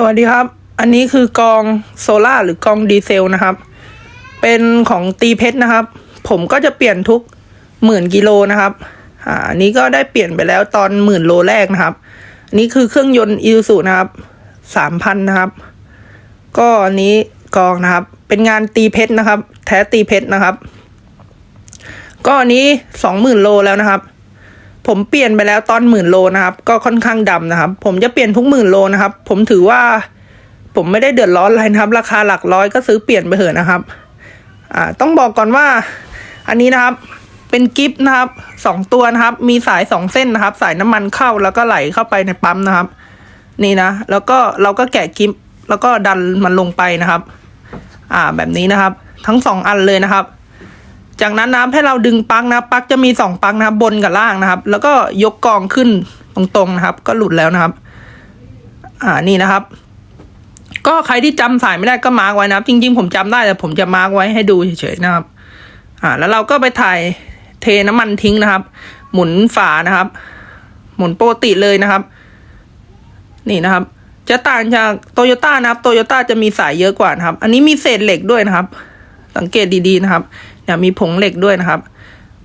สวัสดีครับ อันนี้คือกองโซล่าหรือกองดีเซลนะครับ เป็นของตีเพชรนะครับ ผมก็จะเปลี่ยนทุกหมื่นกิโลนะครับ อ่านนี้ก็ได้เปลี่ยนไปแล้วตอนหมื่นโลแรกนะครับ อันนี้คือเครื่องยนต์อิซูนะครับสามพันนะครับ ก็อันนี้กองนะครับ เป็นงานตีเพชรนะครับ แท้ตีเพชรนะครับ ก็อันนี้สองหมื่นโลแล้วนะครับ ผมเปลี่ยนไปแล้วตอนหมื่นโลนะครับ ก็ค่อนข้างดำนะครับ ผมจะเปลี่ยนทุกหมื่นโลนะครับ ผมถือว่า ผมไม่ได้เดือดร้อนอะไรนะครับ ราคาหลักร้อยก็ซื้อเปลี่ยนไปเถอะนะครับ อ่า ต้องบอกก่อนว่า อันนี้นะครับ เป็นกิฟต์นะครับสองตัวนะครับ มีสายสองเส้นนะครับ สายน้ำมันเข้าแล้วก็ไหลเข้าไปในปั๊มนะครับ นี่นะ แล้วก็เราก็แกะกิฟต์แล้วก็ดันมันลงไปนะครับ อ่า แบบนี้นะครับ ทั้งสองอันเลยนะครับ จากนั้นนะครับให้เราดึงปลั๊กนะปลั๊กจะมีสองปลั๊กนะครับบนกับล่างนะครับ แล้วก็ยกกองขึ้นตรงๆนะครับ ก็หลุดแล้วนะครับ อ่านี่นะครับ ก็ใครที่จำสายไม่ได้ก็มาร์กไว้นะครับ จริงๆผมจำได้แต่ผมจะมาร์กไว้ให้ดูเฉยๆนะครับ อ่า แล้วเราก็ไปถ่ายเทน้ำมันทิ้งนะครับ หมุนฝานะครับ หมุนโปกติเลยนะครับ นี่นะครับ จะต่างจากโตโยต้านะครับโตโยต้าจะมีสายเยอะกว่านะครับ อันนี้มีเศษเหล็กด้วยนะครับ สังเกตดีๆนะครับ เนี่ยมีผงเหล็กด้วยนะครับ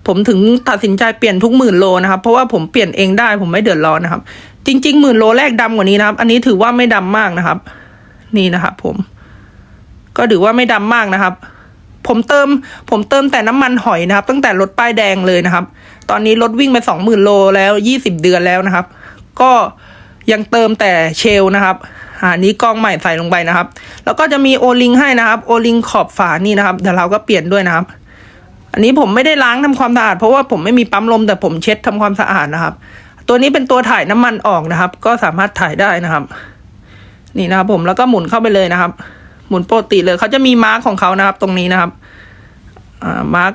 ผมถึงตัดสินใจเปลี่ยนทุกหมื่นโลนะครับ เพราะว่าผมเปลี่ยนเองได้ผมไม่เดือดร้อนนะครับ จริง ๆ หมื่นโลแรกดำกว่านี้นะครับ อันนี้ถือว่าไม่ดำมากนะครับ นี่นะครับผม ก็ถือว่าไม่ดำมากนะครับ ผมเติม ผมเติมแต่น้ำมันหอยนะครับ ตั้งแต่รถป้ายแดงเลยนะครับ ตอนนี้รถวิ่งไปสองหมื่นโลแล้วยี่สิบเดือนแล้วนะครับ ก็ยังเติมแต่เชลนะครับอ่านี้กองใหม่ใส่ลงไปนะครับ แล้วก็จะมีโอลิงให้นะครับ โอลิงขอบฝานี่นะครับ เดี๋ยวเราก็เปลี่ยนด้วยนะครับ อันนี้ผมไม่ได้ล้างทำความสะอาดเพราะว่าผมไม่มีปั๊มลมแต่ผมเช็ดทำความสะอาดนะครับ ตัวนี้เป็นตัวถ่ายน้ำมันออกนะครับ ก็สามารถถ่ายได้นะครับ นี่นะครับผมแล้วก็หมุนเข้าไปเลยนะครับ หมุนปกติเลยเขาจะมีมาร์กของเขานะครับ ตรงนี้นะครับมาร์ก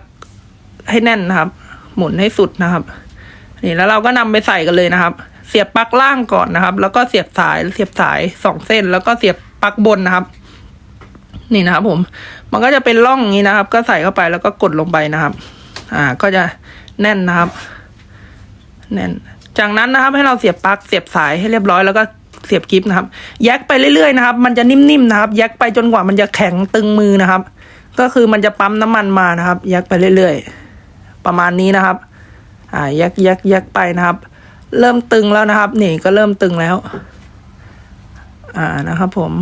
ให้แน่นนะครับ หมุนให้สุดนะครับ นี่แล้วเราก็นำไปใส่กันเลยนะครับ เสียบปลั๊กล่างก่อนนะครับ แล้วก็เสียบสายเสียบสายสองเส้น แล้วก็เสียบปลั๊กบนนะครับ นี่นะครับผม มันก็จะเป็นร่องนี้นะครับ ก็ใส่เข้าไปแล้วก็กดลงไปนะครับ อ่า ก็จะแน่นนะครับ แน่น จากนั้นนะครับ ให้เราเสียบปลั๊กเสียบสายให้เรียบร้อยแล้วก็เสียบกิฟนะครับแยกไปเรื่อยๆนะครับ มันจะนิ่มๆนะครับแยกไปจนกว่ามันจะแข็งตึงมือนะครับ ก็คือมันจะปั๊มน้ำมันมานะครับแยกไปเรื่อยๆ ประมาณนี้นะครับ อ่าแยกแยกแยกไปนะครับ เริ่มตึงแล้วนะครับ นี่ก็เริ่มตึงแล้ว อ่า นะครับผม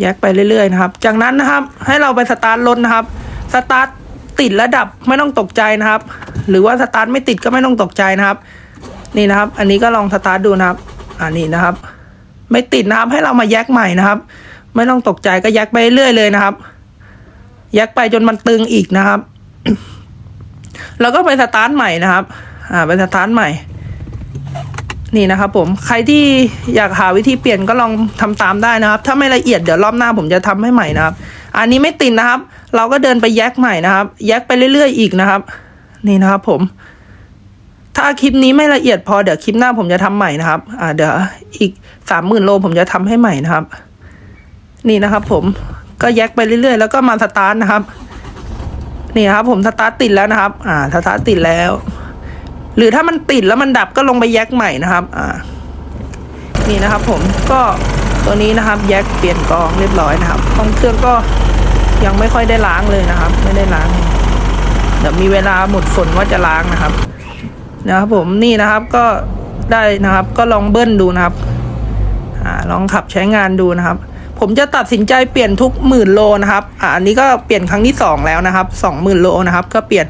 แยกไปเรื่อยๆนะครับ จากนั้นนะครับให้เราไปสตาร์ทรถนะครับ สตาร์ทติดระดับไม่ต้องตกใจนะครับ หรือว่าสตาร์ทไม่ติดก็ไม่ต้องตกใจนะครับ นี่นะครับ อันนี้ก็ลองสตาร์ทดูนะครับอันนี้นะครับ ไม่ติดนะครับให้เรามาแยกใหม่นะครับ ไม่ต้องตกใจก็แยกไปเรื่อยๆเลยนะครับแยกไปจนมันตึงอีกนะครับ แล้วก็ไปสตาร์ทใหม่นะครับ อ่าไปสตาร์ทใหม่ นี่นะครับผมใครที่อยากหาวิธีเปลี่ยนก็ลองทำตามได้นะครับ ถ้าไม่ละเอียดเดี๋ยวรอบหน้าผมจะทำให้ใหม่นะครับ อันนี้ไม่ติดนะครับ เราก็เดินไปแยกใหม่นะครับ แยกไปเรื่อย ๆ อีกนะครับ นี่นะครับผม ถ้าคลิปนี้ไม่ละเอียดพอเดี๋ยวคลิปหน้าผมจะทำใหม่นะครับ อ่าเดี๋ยวอีกสามหมื่นโลผมจะทำให้ใหม่นะครับ นี่นะครับ ผมก็แยกไปเรื่อยๆ แล้วก็มาสตาร์ทนะครับ นี่ครับผมสตาร์ทติดแล้วนะครับ อ่าสตาร์ทติดแล้ว หรือถ้ามันติดแล้วมันดับก็ลงไปแยกใหม่นะครับอ่านี่นะครับผมก็ตัวนี้นะครับแยกเปลี่ยนกองเรียบร้อยนะครับห้องเครื่องก็ยังไม่ค่อยได้ล้างเลยนะครับ ไม่ได้ล้าง เดี๋ยวมีเวลาหมดฝนว่าจะล้างนะครับ นะครับผมนี่นะครับก็ได้นะครับก็ลองเบิ้ลดูนะครับอ่าลองขับใช้งานดูนะครับ ผมจะตัดสินใจเปลี่ยนทุกหมื่นโลนะครับอ่าอันนี้ก็เปลี่ยนครั้งที่สองแล้วนะครับสองหมื่นโลนะครับ ก็เปลี่ยน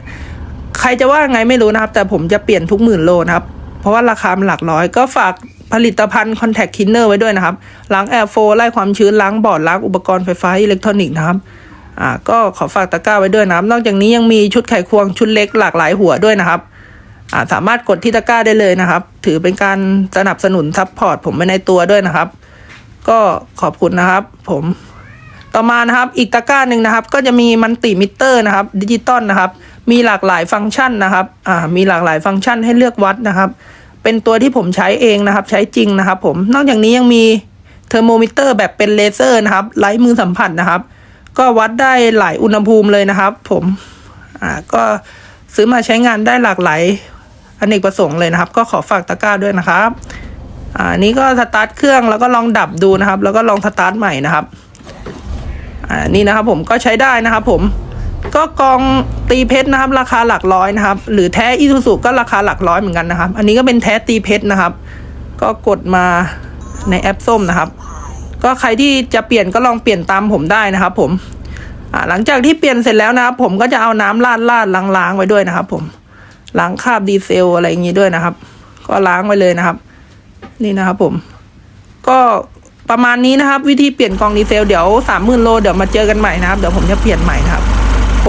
ครจะว่าไงไม่รู้นะครับ แต่ผมจะเปลี่ยนทุกหมื่นโลนะครับ เพราะว่าราคามันหลักร้อยก็ฝากผลิตภัณฑ์ Contact Cleaner ไว้ด้วยนะครับ ล้างแอร์โฟไล่ความชื้น ล้างบอร์ด ล้างอุปกรณ์ไฟฟ้าอิเล็กทรอนิกส์นะครับอ่าก็ขอฝากตะกร้าไว้ด้วยนะครับนอกจากนี้ยังมีชุดไขควงชุดเล็กหลากหลายหัวด้วยนะครับอ่าสามารถกดที่ตะกร้าได้เลยนะครับ ถือเป็นการสนับสนุนซัพพอร์ตผมไปในตัวด้วยนะครับ ก็ขอบคุณนะครับ ผมต่อมานะครับอีกตะกร้าหนึ่งนะครับ ก็จะมีมันติมิเตอร์นะครับดิจิตอลนะครับ มีหลากหลายฟังก์ชันนะครับอ่ามีหลากหลายฟังก์ชันให้เลือกวัดนะครับ เป็นตัวที่ผมใช้เองนะครับใช้จริงนะครับ ผมนอกจากนี้ยังมีเทอร์โมมิเตอร์แบบเป็นเลเซอร์นะครับไร้มือสัมผัสนะครับ ก็วัดได้หลายอุณหภูมิเลยนะครับ ผมอ่าก็ซื้อมาใช้งานได้หลากหลายอเนกประสงค์เลยนะครับ ก็ขอฝากตะกร้าด้วยนะครับอ่านี่ก็สตาร์ทเครื่องแล้วก็ลองดับดูนะครับ แล้วก็ลองสตาร์ทใหม่นะครับ อ่านี่นะครับผมก็ใช้ได้นะครับผม ก็กองตีเพชรนะครับ ราคาหลักร้อยนะครับ หรือแท้อีซูซูก็ราคาหลักร้อยเหมือนกันนะครับ อันนี้ก็เป็นแท้ตีเพชรนะครับ ก็กดมาในแอปส้มนะครับ ก็ใครที่จะเปลี่ยนก็ลองเปลี่ยนตามผมได้นะครับ ผมหลังจากที่เปลี่ยนเสร็จแล้วนะครับผมก็จะเอาน้ำราดราดล้างๆไว้ด้วยนะครับ ผมล้างคราบดีเซลอะไรอย่างนี้ด้วยนะครับ ก็ล้างไว้เลยนะครับ นี่นะครับ ผม ก็ประมาณนี้นะครับ วิธีเปลี่ยนกองดีเซลเดี๋ยวสามหมื่นโลเดี๋ยวมาเจอกันใหม่นะครับ เดี๋ยวผมจะเปลี่ยนใหม่นะครับ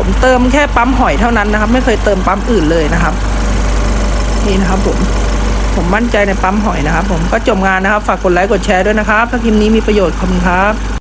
ผมเติมแค่ปั๊มหอยเท่านั้นนะครับ ไม่เคยเติมปั๊มอื่นเลยนะครับ นี่นะครับผมผมมั่นใจในปั๊มหอยนะครับ ผมก็จบงานนะครับ ฝากกดไลค์กดแชร์ด้วยนะครับ ถ้าคลิปนี้มีประโยชน์ขอบคุณครับ